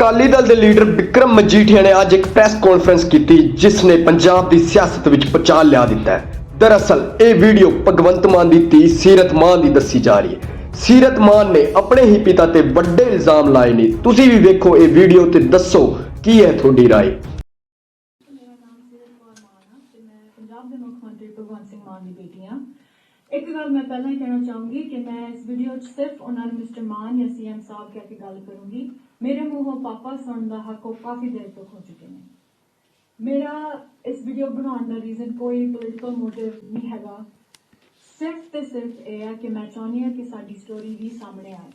ਅਕਾਲੀ ਦਲ ਦੇ ਲੀਡਰ ਵਿਕਰਮ ਮਜੀਠੀਆ ਨੇ ਅੱਜ ਇੱਕ ਪ੍ਰੈਸ ਕਾਨਫਰੰਸ ਕੀਤੀ ਜਿਸ ਨੇ ਪੰਜਾਬ ਦੀ ਸਿਆਸਤ ਵਿੱਚ ਪਚਾਲ ਲਿਆ ਦਿੱਤਾ ਹੈ ਦਰਅਸਲ ਇਹ ਵੀਡੀਓ ਭਗਵੰਤ ਮਾਨ ਦੀ ਧੀ ਸੀਰਤ ਮਾਨ ਦੀ ਦੱਸੀ ਜਾ ਰਹੀ ਹੈ ਸੀਰਤ ਮਾਨ ਨੇ ਆਪਣੇ ਹੀ ਪਿਤਾ ਤੇ ਵੱਡੇ ਇਲਜ਼ਾਮ ਲਾਏ ਨੇ ਤੁਸੀਂ ਵੀ ਵੇਖੋ ਇਹ ਵੀਡੀਓ ਤੇ ਦੱਸੋ ਕੀ ਹੈ ਤੁਹਾਡੀ رائے ਮੇਰਾ ਨਾਮ ਸੀਰਤ ਕੌਰ ਮਾਨ ਆ ਤੇ ਮੈਂ ਪੰਜਾਬ ਦੇ ਮੁੱਖ ਮੰਤਰੀ ਭਗਵੰਤ ਸਿੰਘ ਮਾਨ ਦੀ ਬੇਟੀ ਹਾਂ ਇੱਕ ਗੱਲ ਮੈਂ ਪਹਿਲਾਂ ਹੀ ਕਹਿਣਾ ਚਾਹੂੰਗੀ ਕਿ ਮੈਂ ਇਸ ਵੀਡੀਓ 'ਚ ਸਿਰਫ ਉਹਨਾਂ ਨੂੰ ਮਿਸਟਰ ਮਾਨ ਜਾਂ ਸੀਐਮ ਸਾਹਿਬ ਕਹਿ ਕੇ ਗੱਲ ਕਰੂੰਗੀ ਮੇਰੇ ਮੂੰਹੋਂ ਪਾਪਾ ਸੁਣਨ ਦਾ ਹੱਕ ਉਹ ਕਾਫੀ ਦੇਰ ਤੋਂ ਖੋ ਚੁੱਕੇ ਨੇ। ਮੇਰਾ ਇਸ ਵੀਡੀਓ ਬਣਾਉਣ ਦਾ ਰੀਜ਼ਨ ਕੋਈ ਪੋਲੀਟੀਕਲ ਮੋਟਿਵ ਨਹੀਂ ਹੈਗਾ। ਸਿਰਫ ਤੇ ਸਿਰਫ ਇਹ ਹੈ ਕਿ ਮੈਂ ਚਾਹੁੰਦੀ ਹਾਂ ਕਿ ਸਾਡੀ ਸਟੋਰੀ ਵੀ ਸਾਹਮਣੇ ਆਏ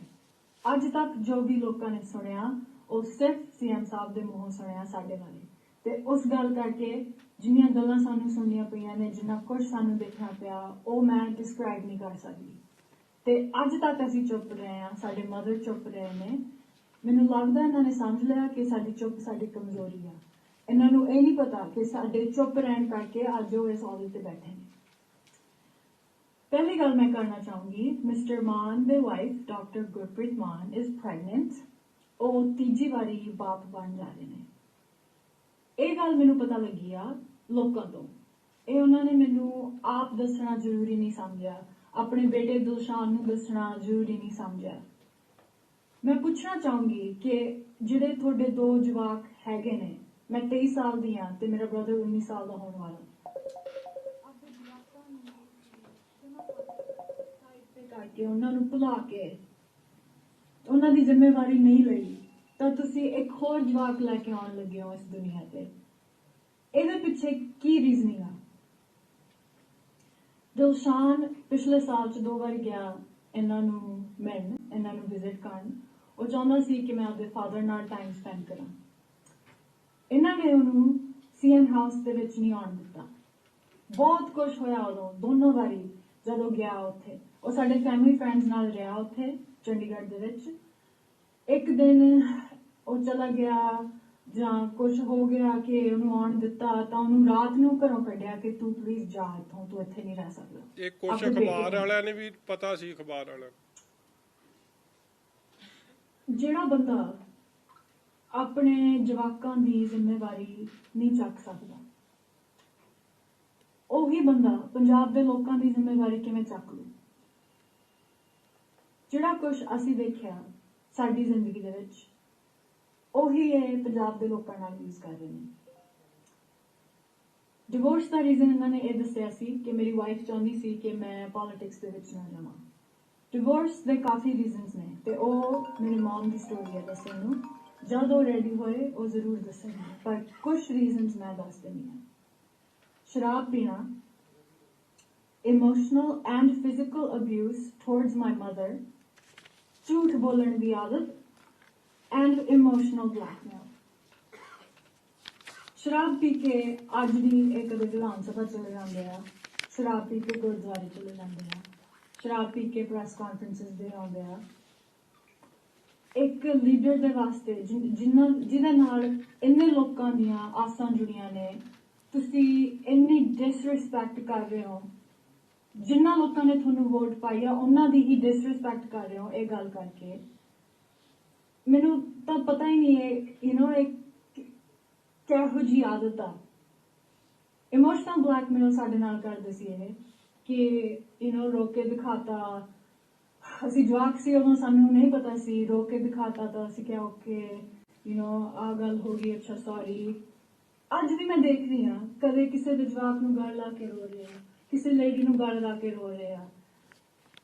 ਅੱਜ ਤੱਕ ਜੋ ਵੀ ਲੋਕਾਂ ਨੇ ਸੁਣਿਆ, ਉਹ ਸਿਰਫ ਸੀਐਮ ਸਾਹਿਬ ਦੇ ਮੂੰਹੋਂ ਸੁਣਿਆ ਸਾਡੇ ਬਾਰੇ। ਤੇ ਉਸ ਗੱਲ ਕਰਕੇ ਜਿੰਨੀਆਂ ਗੱਲਾਂ ਸਾਨੂੰ ਸੁਣਨੀਆਂ ਪਈਆਂ ਨੇ, ਜਿੰਨਾ ਕੁਝ ਸਾਨੂੰ ਦੇਖਣਾ ਪਿਆ, ਉਹ ਮੈਂ ਡਿਸਕ੍ਰਾਈਬ ਨਹੀਂ ਕਰ ਸਕਦੀ। ਤੇ ਅੱਜ ਤੱਕ ਅਸੀਂ ਚੁੱਪ ਰਹੇ ਹਾਂ, ਸਾਡੇ ਮਦਰ ਚੁੱਪ ਰਹੇ ਨੇ। ਮੈਨੂੰ ਲੱਗਦਾ ਇਹਨਾਂ ਨੇ ਸਮਝ ਲਿਆ ਕਿ ਸਾਡੀ ਚੁੱਪ, ਸਾਡੀ ਕਮਜ਼ੋਰੀ ਆ। ਇਹਨਾਂ ਨੂੰ ਇਹ ਨਹੀਂ ਪਤਾ ਕਿ ਸਾਡੇ ਚੁੱਪ ਰਹਿਣ ਕਰਕੇ ਅੱਜ ਉਹ ਇਸ ਅਹੁਦੇ ਤੇ ਬੈਠੇ ਨੇ। ਪਹਿਲੀ ਗੱਲ ਮੈਂ ਕਰਨਾ ਚਾਹੂੰਗੀ, ਮਿਸਟਰ ਮਾਨ ਦੇ wife doctor Gurpreet Mann is pregnant ਉਹ ਤੀਜੀ ਵਾਰੀ ਬਾਪ ਬਣ ਜਾ ਰਹੇ ਨੇ। ਇਹ ਗੱਲ ਮੈਨੂੰ ਪਤਾ ਲੱਗੀ ਆ ਲੋਕਾਂ ਤੋਂ। ਇਹ ਉਹਨਾਂ ਨੇ ਮੈਨੂੰ ਆਪ ਦੱਸਣਾ ਜ਼ਰੂਰੀ ਨਹੀਂ ਸਮਝਿਆ। ਆਪਣੇ ਬੇਟੇ ਦਿਲਸ਼ਾਨ ਨੂੰ ਦੱਸਣਾ ਜ਼ਰੂਰੀ ਨਹੀਂ ਸਮਝਿਆ। ਮੈਂ ਪੁੱਛਣਾ ਚਾਹੂੰਗੀ ਕਿ ਜਿਹੜੇ ਤੁਹਾਡੇ ਦੋ ਜਵਾਕ ਹੈਗੇ ਨੇ ਮੈਂ 23 ਸਾਲ ਦੀ ਹਾਂ ਤੇ ਮੇਰਾ ਬ੍ਰਦਰ 19 ਸਾਲ ਦਾ ਹੋਣ ਵਾਲਾ। ਕਰਕੇ ਉਹਨਾਂ ਨੂੰ ਭੁਲਾ ਕੇ ਉਹਨਾਂ ਦੀ ਜ਼ਿੰਮੇਵਾਰੀ ਨਹੀਂ ਲਈ ਤਾਂ ਤੁਸੀਂ ਇੱਕ ਹੋਰ ਜਵਾਕ ਲੈ ਕੇ ਆਉਣ ਲੱਗੇ ਹੋ ਇਸ ਦੁਨੀਆ ਤੇ। ਇਹਦੇ ਪਿੱਛੇ ਕੀ ਰੀਜ਼ਨਿੰਗ ਆ? ਦਿਲਸ਼ਾਨ ਪਿਛਲੇ ਸਾਲ ਚ ਦੋ ਵਾਰ ਗਿਆ ਇਹਨਾਂ ਨੂੰ ਮਿਲਣ। ਇਹਨਾਂ ਨੂੰ ਵਿਜ਼ਿਟ ਕਰਨ ਉਹ ਚਾਹੁੰਦਾ ਸੀ ਕਿ ਮੈਂ ਆਪਣੇ ਫਾਦਰ ਨਾਲ ਟਾਈਮ ਸਪੈਂਡ ਕਰਾਂ। ਇਹਨਾਂ ਨੇ ਉਹਨੂੰ ਸੀਐਮ ਹਾਊਸ ਦੇ ਵਿੱਚ ਨਹੀਂ ਆਉਣ ਦਿੱਤਾ। ਬਹੁਤ ਕੁਝ ਹੋਇਆ ਉਦੋਂ ਦੋਨੋਂ ਵਾਰੀ ਜਦੋਂ ਗਿਆ ਉੱਥੇ। ਉਹ ਸਾਡੇ ਫੈਮਿਲੀ ਫਰੈਂਡਸ ਨਾਲ ਰਿਹਾ ਉੱਥੇ ਚੰਡੀਗੜ੍ਹ ਦੇ ਵਿੱਚ। ਇੱਕ ਦਿਨ ਉਹ ਚਲਾ ਗਿਆ ਜਾਂ ਕੁਝ ਹੋ ਗਿਆ ਕਿ ਉਹਨੂੰ ਆਉਣ ਦਿੱਤਾ ਤਾਂ ਉਹਨੂੰ ਰਾਤ ਨੂੰ ਘਰੋਂ ਕੱਢਿਆ ਕਿ ਤੂੰ ਪਲੀਜ਼ ਜਾ ਇੱਥੋਂ ਤੂੰ ਇੱਥੇ ਨਹੀਂ ਰਹਿ ਸਕਦਾ। ਇਹ ਬੇਟੇ ਅਖਬਾਰ। ਵਾਲਿਆਂ ਨੇ ਵੀ ਪਤਾ ਸੀ ਅਖਬਾਰ ਵਾਲਿਆਂ ਜਿਹੜਾ ਬੰਦਾ ਆਪਣੇ ਜਵਾਕਾਂ ਦੀ ਜ਼ਿੰਮੇਵਾਰੀ ਨਹੀਂ ਚੱਕ ਸਕਦਾ, ਉਹੀ ਬੰਦਾ ਪੰਜਾਬ ਦੇ ਲੋਕਾਂ ਦੀ ਜ਼ਿੰਮੇਵਾਰੀ ਕਿਵੇਂ ਚੱਕ ਲੂ ਜਿਹੜਾ ਕੁਝ ਅਸੀਂ ਦੇਖਿਆ ਸਾਡੀ ਜ਼ਿੰਦਗੀ ਦੇ ਵਿੱਚ, ਉਹੀ ਇਹ ਪੰਜਾਬ ਦੇ ਲੋਕਾਂ ਨਾਲ ਯੂਜ਼ ਕਰ ਰਹੇ ਨੇ। ਡਿਵੋਰਸ ਦਾ ਰੀਜ਼ਨ ਇਹਨਾਂ ਨੇ ਇਹ ਦੱਸਿਆ ਸੀ ਕਿ ਮੇਰੀ ਵਾਈਫ ਚਾਹੁੰਦੀ ਸੀ ਕਿ ਮੈਂ ਪੋਲਿਟਿਕਸ ਦੇ ਵਿੱਚ ਨਾ ਜਾਵਾਂ। ਡਿਵੋਰਸ ਦੇ ਕਾਫੀ ਰੀਜ਼ਨਸ ਨੇ ਤੇ ਉਹ ਮੇਰੀ ਮਮ ਦੀ ਸਟੋਰੀ ਹੈ, ਦੱਸਣ ਨੂੰ। ਜਦ ਉਹ ਰੈਡੀ ਹੋਏ, ਉਹ ਜ਼ਰੂਰ ਦੱਸਣਗੇ ਪਰ ਕੁਝ ਰੀਜ਼ਨਸ ਮੈਂ ਦੱਸ ਦਿੰਦੀ ਹਾਂ। ਸ਼ਰਾਬ ਪੀਣਾ emotional and physical abuse towards my mother ਝੂਠ ਬੋਲਣ ਦੀ ਆਦਤ ਐਂਡ ਇਮੋਸ਼ਨਲ ਬਲੈਕਮੇਲ ਸ਼ਰਾਬ ਪੀ ਕੇ ਅੱਜ ਵੀ ਇਹ ਕਦੇ ਵਿਧਾਨ ਸਭਾ ਚਲੇ ਜਾਂਦੇ ਆ। ਸ਼ਰਾਬ ਪੀ ਕੇ ਗੁਰਦੁਆਰੇ ਚਲੇ ਜਾਂਦੇ ਆ। ਸ਼ਰਾਬ ਪੀ ਕੇ ਪ੍ਰੈਸ ਕਾਨਫਰੰਸਸ ਦੇ ਆਉਂਦੇ ਆ। ਇੱਕ ਲੀਡਰ ਦੇ ਵਾਸਤੇ ਜਿਨ੍ਹਾਂ ਜਿਹਦੇ ਨਾਲ ਇੰਨੇ ਲੋਕਾਂ ਦੀਆਂ ਆਸਾਂ ਜੁੜੀਆਂ ਨੇ, ਤੁਸੀਂ ਇੰਨੀ ਡਿਸਰਿਸਪੈਕਟ ਕਰ ਰਹੇ ਹੋ। ਜਿਨ੍ਹਾਂ ਲੋਕਾਂ ਨੇ ਤੁਹਾਨੂੰ ਵੋਟ ਪਾਈ ਆ, ਉਹਨਾਂ ਦੀ ਹੀ ਡਿਸਰਿਸਪੈਕਟ ਕਰ ਰਹੇ ਹੋ, ਇਹ ਗੱਲ ਕਰਕੇ। ਮੈਨੂੰ ਤਾਂ ਪਤਾ ਹੀ ਨਹੀਂ ਹੈ ਯੂ نو ਇੱਕ ਕਿਹੋ ਜੀ ਆਦਤ ਆ। ਇਮੋਸ਼ਨਲ ਬਲੈਕਮੇਲ ਸਾਡੇ ਨਾਲ ਕਰਦੇ ਸੀ ਇਹ। ਕਿ ਯੂ نو ਰੋਕ ਕੇ ਦਿਖਾਤਾ ਅਸੀਂ ਜਵਾਕ ਸੀ ਉਦੋਂ ਸਾਨੂੰ ਨਹੀਂ ਪਤਾ ਸੀ ਰੋਕ ਕੇ ਦਿਖਾਤਾ ਤਾਂ ਅਸੀਂ ਕਿਹਾ ਓਕੇ ਯੂ نو ਆ ਗੱਲ ਹੋ ਗਈ ਅੱਛਾ ਸੌਰੀ ਅੱਜ ਵੀ ਮੈਂ ਦੇਖ ਰਹੀ ਹਾਂ ਕਦੇ ਕਿਸੇ ਦੇ ਜਵਾਕ ਨੂੰ ਗਲ ਲਾ ਕੇ ਰੋ ਰਹੇ ਆ ਕਿਸੇ ਲੇਡੀ ਨੂੰ ਗਲ ਲਾ ਕੇ ਰੋ ਰਹੇ ਆ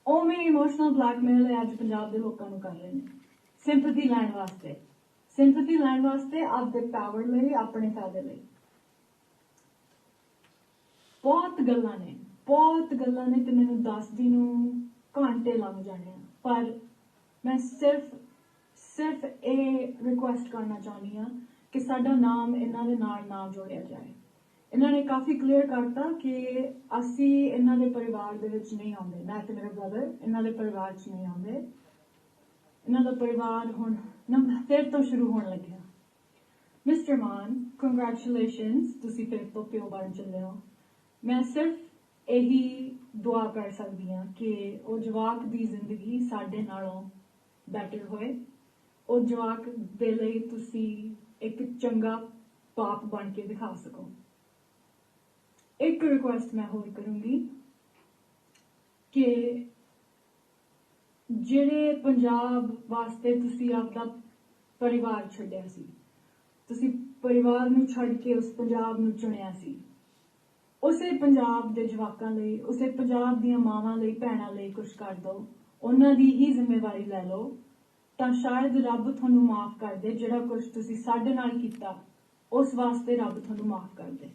ਉਵੇਂ ਇਮੋਸ਼ਨਲ ਬਲੈਕਮੇਲ ਹੈ ਅੱਜ ਪੰਜਾਬ ਦੇ ਲੋਕਾਂ ਨੂੰ ਕਰ ਰਹੇ ਨੇ ਸਿੰਪਥੀ ਲੈਣ ਵਾਸਤੇ ਸਿੰਪਥੀ ਲੈਣ ਵਾਸਤੇ ਆਪਦੇ ਪਾਵਰ ਲਈ ਆਪਣੇ ਫਾਇਦੇ ਲਈ ਬਹੁਤ ਗੱਲਾਂ ਨੇ ਬਹੁਤ ਗੱਲਾਂ ਨੇ ਤੇ ਮੈਨੂੰ ਦੱਸਦੀ ਨੂੰ ਘੰਟੇ ਲੱਗ ਜਾਣੇ ਆ। ਪਰ ਮੈਂ ਸਿਰਫ ਸਿਰਫ ਇਹ ਰਿਕੁਐਸਟ ਕਰਨਾ ਚਾਹੁੰਦੀ ਆ ਕਿ ਸਾਡਾ ਨਾਮ ਇਹਨਾਂ ਦੇ ਨਾਲ ਨਾ ਜੋੜਿਆ ਜਾਏ। ਇਹਨਾਂ ਨੇ ਕਾਫੀ ਕਲੀਅਰ ਕਰਤਾ ਕਿ ਅਸੀਂ ਇਹਨਾਂ ਦੇ ਪਰਿਵਾਰ ਦੇ ਵਿੱਚ ਨਹੀਂ ਆਉਂਦੇ। ਮੈਂ ਤੇ ਮੇਰਾ ਬ੍ਰਦਰ ਇਹਨਾਂ ਦੇ ਪਰਿਵਾਰ 'ਚ ਨਹੀਂ ਆਉਂਦੇ। ਇਹਨਾਂ ਦਾ ਪਰਿਵਾਰ ਹੁਣ ਨੰਬਰ ਫਿਰ ਤੋਂ ਸ਼ੁਰੂ ਹੋਣ ਲੱਗਿਆ। ਮਿਸਟਰ ਮਾਨ ਕੰਗ੍ਰੈਚੁਲੇਸ਼ਨਸ ਤੁਸੀਂ ਫਿਰ ਤੋਂ ਪਿਓ ਬਣ ਚੱਲੇ ਹੋ। ਮੈਂ ਸਿਰਫ ਇਹੀ ਦੁਆ ਕਰ ਸਕਦੀ ਹਾਂ ਕਿ ਉਹ ਜਵਾਕ ਦੀ ਜ਼ਿੰਦਗੀ ਸਾਡੇ ਨਾਲੋਂ ਬੈਟਰ ਹੋਏ। ਉਹ ਜਵਾਕ ਦੇ ਲਈ ਤੁਸੀਂ ਇੱਕ ਚੰਗਾ ਬਾਪ ਬਣ ਕੇ ਦਿਖਾ ਸਕੋ। ਇੱਕ ਰਿਕੁਐਸਟ ਮੈਂ ਹੋਰ ਕਰੂੰਗੀ ਕਿ ਜਿਹੜੇ ਪੰਜਾਬ ਵਾਸਤੇ ਤੁਸੀਂ ਆਪਦਾ ਪਰਿਵਾਰ ਛੱਡਿਆ ਸੀ, ਤੁਸੀਂ ਪਰਿਵਾਰ ਨੂੰ ਛੱਡ ਕੇ ਉਸ ਪੰਜਾਬ ਨੂੰ ਚੁਣਿਆ ਸੀ ਉਸੇ ਪੰਜਾਬ ਦੇ ਜਵਾਕਾਂ ਲਈ, ਉਸੇ ਪੰਜਾਬ ਦੀਆਂ ਮਾਵਾਂ ਲਈ, ਭੈਣਾਂ ਲਈ ਕੁਝ ਕਰ ਦਿਓ ਉਹਨਾਂ ਦੀ ਹੀ ਜ਼ਿੰਮੇਵਾਰੀ ਲੈ ਲਓ। ਤਾਂ ਸ਼ਾਇਦ ਰੱਬ ਤੁਹਾਨੂੰ ਮਾਫ ਕਰ ਦੇ, ਜਿਹੜਾ ਕੁਝ ਤੁਸੀਂ ਸਾਡੇ ਨਾਲ ਕੀਤਾ, ਉਸ ਵਾਸਤੇ ਰੱਬ ਤੁਹਾਨੂੰ ਮਾਫ ਕਰ ਦੇ।